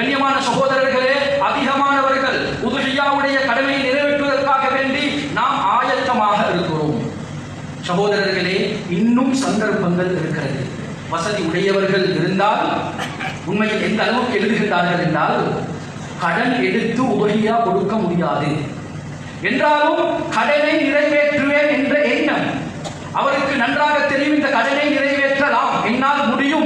கண்ணியமான சகோதரர்களே அதிகமானவர்கள் உதுஹியாவுடைய கடமையை நிறைவேற்றுவதற்காக வேண்டி நாம் ஆயத்தமாக இருக்கிறோம். சகோதரர்களே இன்னும் சந்தர்ப்பங்கள் இருக்கிறது. வசதி உடையவர்கள் இருந்தால் உண்மையில் எந்த அளவுக்கு எழுதுகின்றார்கள் என்றால் கடன் எடுத்து உதவியா கொடுக்க முடியாது. என்றாலும் கடனை நிறைவேற்றுவேன் என்ற எண்ணம். அவருக்கு நன்றாக தெரியும் இந்த கடனை நிறைவேற்றலாம். என்னால் முடியும்.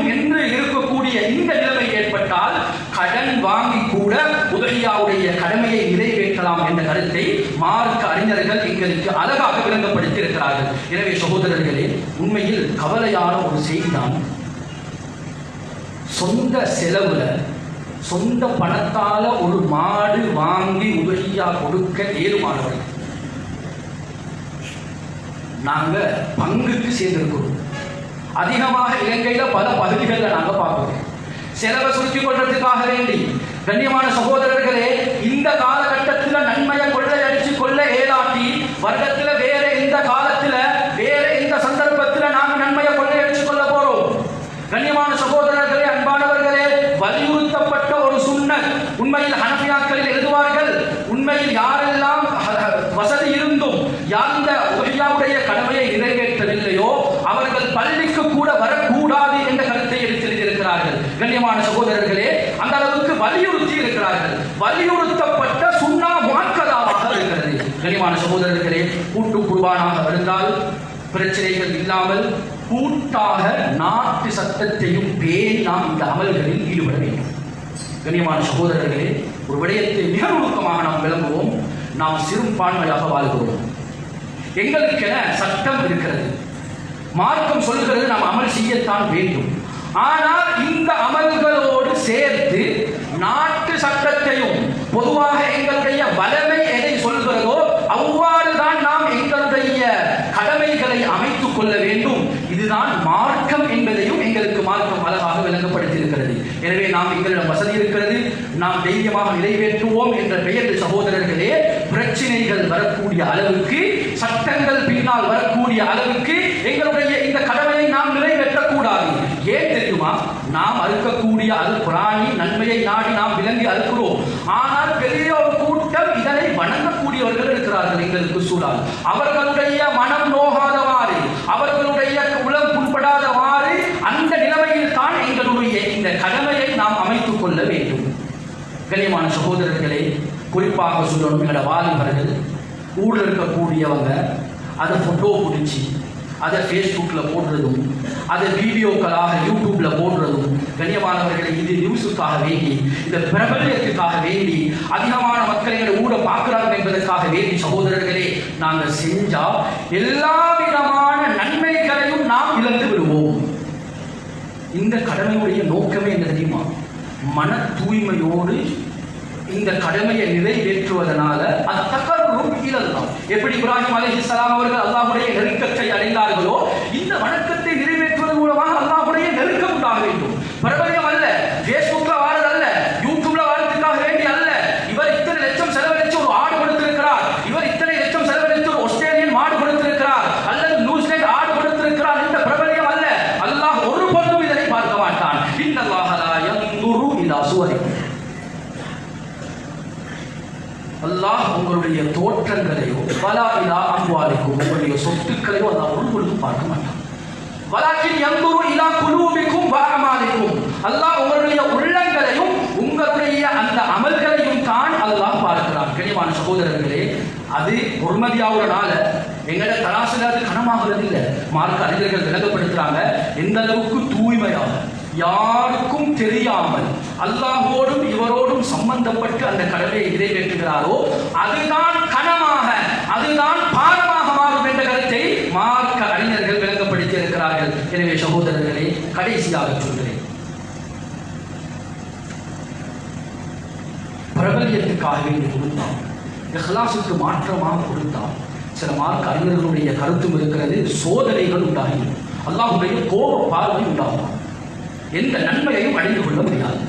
மார்க்க அறிஞர்கள் எங்களுக்கு அழகாக விளங்கப்படுத்தி இருக்கிறார்கள் எனவே சகோதரர்களே உண்மையில் கவலையான ஒரு செய்திதான். சொந்த செலவுல சொந்த பணத்தால ஒரு மாடு வாங்கி உதவியா கொடுக்க ஏழுமானவர்கள் நாங்க பங்குக்கு சேர்ந்திருக்கிறோம். அதிகமாக இலங்கையில பல பகுதிகளில் நாங்க பார்க்கிறோம். செலவை சுருக்கிக் கொள்றதுக்காக வேண்டி கண்ணியமான சகோதரர்களே இந்த கால நன்மையை கொள்ளையடிச்சு கொள்ள ஏலாட்டி வருடத்துல வேற எந்த காலத்துல வேற எந்த சந்தர்ப்பத்துல நாங்க நன்மையை கொள்ளையடிச்சு கொள்ள போறோம் கண்ணியமான சகோதரர்களே அன்பானவர்களே வலியுறுத்தப்பட்ட ஒரு சுன்னத் உண்மையில் ஹனபியாக்களில் எழுதுவார்கள் உண்மையில் யாரெல்லாம் வசதி இருந்தும் அந்த உதவியாவுடைய கடமையை நிறைவேற்றவில்லையோ அவர்கள் பள்ளிக்கு கூட வரக்கூடாது என்ற கருத்தை எடுத்திருக்கிறார்கள். கண்ணியமான சகோதரர்களே அந்த அளவுக்கு வலியுறுத்தி இருக்கிறார்கள். வலியுறுத்தப்பட்ட சுண்ணா முகக்கதாவாக இருக்கிறது. கண்ணியமான சகோதரர்களே கூட்டு குருவானாக இருந்தால் பிரச்சனைகள் இல்லாமல் கூட்டாக நாட்டு சட்டத்தையும் பேணி நாம் இந்த அமல்களில் ஈடுபட வேண்டும். கண்ணியமான சகோதரர்களே ஒரு விடயத்தை மிக நுணுக்கமாக நாம் விளங்குவோம். நாம் சிறுபான்மையாக வாழ்கிறோம். எங்களுக்கென சட்டம் இருக்கிறது. மார்க்கம் சொல்கிறது நாம் அமல் செய்யத்தான் வேண்டும். ஆனால் இந்த அமல்களோடு சேர்த்து நாட்டு சட்டத்தையும் பொதுவாக எங்களுடைய வலமை எதை சொல்கிறதோ அவ்வாறு தான் நாம் எங்களுடைய கடமைகளை அமைத்துக் கொள்ள வேண்டும் இதுதான் மார்க்கம் என்பதையும் எங்களுக்கு மார்க்கம் அழகாக விளங்கப்படுத்தியிருக்கிறது எனவே நாம் எங்களிடம் வசதி இருக்கிறது. நாம் தைரியமாக நிறைவேற்றுவோம் என்ற பெயரில் சகோதரர்களே பிரச்சனைகள் வரக்கூடிய அளவுக்கு சட்டங்கள் பின்னால் வரக்கூடிய அளவுக்கு எங்களுடைய இந்த கடமையை நாம் நிறைவேற்றக்கூடாது. ஏன் தெரியுமா? நாம் அறுக்கக்கூடிய அது பிராணி நன்மையை நாடி நாம் விளங்கி அறுக்கிறோம். ஆனால் பெரிய ஒரு கூட்டம் இதனை வணங்கக்கூடியவர்கள் இருக்கிறார்கள் எங்களுக்கு சூழல் அவர்களுடைய மனம் நோகாது அவர்களுடைய உளம் புண்படாதவாறு அந்த நிலைமையில் தான் எங்களுடைய இந்த கடமையை நாம் அமைத்துக் கொள்ள வேண்டும் கண்ணியமான சகோதரர்களே குறிப்பாக சொல்லணும் எங்களோட வாலிபர்கள் ஊரில் இருக்கக்கூடியவங்க அதை ஃபோட்டோ பிடிச்சி அதை ஃபேஸ்புக்கில் போடுறதும் அதை வீடியோக்களாக யூடியூப்பில் போடுறதும் கண்ணியமானவர்களை இது நியூஸுக்காக வேண்டி இந்த பிரபல்யத்துக்காக வேண்டி அதிகமான மக்கள் எங்களை ஊட பார்க்குறாங்க என்பதற்காக வேண்டி சகோதரர்களே நாங்கள் செஞ்சால் எல்லா விதமான நன்மைகளையும் நாம் இழந்து விடுவோம். இந்த கடமையுடைய நோக்கமே என்ன தெரியுமா? மன தூய்மையோடு இந்த கடமையை நிறைவேற்றுவதனால அத்தகரும் இழந்தான் எப்படி இப்ராஹிம் அலைஹிஸ்ஸலாம் அவர்கள் அல்லாஹுடைய நெருக்கத்தை அடைந்தார்களோ இந்த வணக்கத்தை நிறைவேற்றுவதன் மூலமாக அல்லாஹுடைய நெருக்கம் உண்டாக வேண்டும். பிரபலியம் அல்ல பேஸ்புக்ல வாரது அல்ல யூடியூப்ல வாரத்துக்காக வேண்டி அல்ல. இவர் இத்தனை லட்சம் செலவழித்து ஒரு ஆடு கொடுத்திருக்கிறார். இவர் இத்தனை லட்சம் செலவழித்து ஒரு ஆஸ்திரேலியன் மாடு கொடுத்திருக்கிறார். அல்லது நியூசிலாந்து ஆடு கொடுத்திருக்கிறார் இந்த பிரபலியம் அல்ல. அல்லாஹ் ஒரு பொழுதும் இதனை பார்க்க மாட்டான். இந்த லா யன்துரு இலா சுவரிக்கும் அல்லாஹ் உங்களுடைய தோற்றங்களையோ வலா இலா உங்களுடைய சொத்துக்களையோ அல்லாஹ் ஒரு பார்க்க மாட்டான். வலாக்கின் எந்தூரு இலா குலூபிக்கும் வாகமாலிக்கும் அல்லாஹ் உங்களுடைய உள்ளங்களையும் உங்களுடைய அந்த அமல்களையும் தான் அல்லாஹ் பார்க்கிறான். கனிவான சகோதரர்களே அது பொறுமதியாகிறனால எங்கட தராசுல அது கனமாகிறது இல்லை மார்க்க அறிஞர்கள் விளங்கப்படுத்துறாங்க எந்த அளவுக்கு தூய்மையாக யாருக்கும் தெரியாமல் அல்லாஹோடும் இவரோடும் சம்பந்தப்பட்டு அந்த கடமையை நிறைவேற்றுகிறாரோ அதுதான் கனமாக அதுதான் பாரமாக மாறும் என்ற கருத்தை மார்க்க அறிஞர்கள் விளங்கப்படுத்தி இருக்கிறார்கள் எனவே சகோதரர்களே கடைசியாக சொல்கிறேன். பிரபல்யத்துக்காக வேண்டி கொடுத்தான் இஹ்லாஸுக்கு மாற்றமாக கொடுத்தான் சில மார்க்க அறிஞர்களுடைய கருத்தும் இருக்கிறது சோதனைகள் உண்டாகும் அல்லாஹுடைய கோப பார்வை உண்டாகும். எந்த நன்மையையும் அடைந்து கொள்ள முடியாது.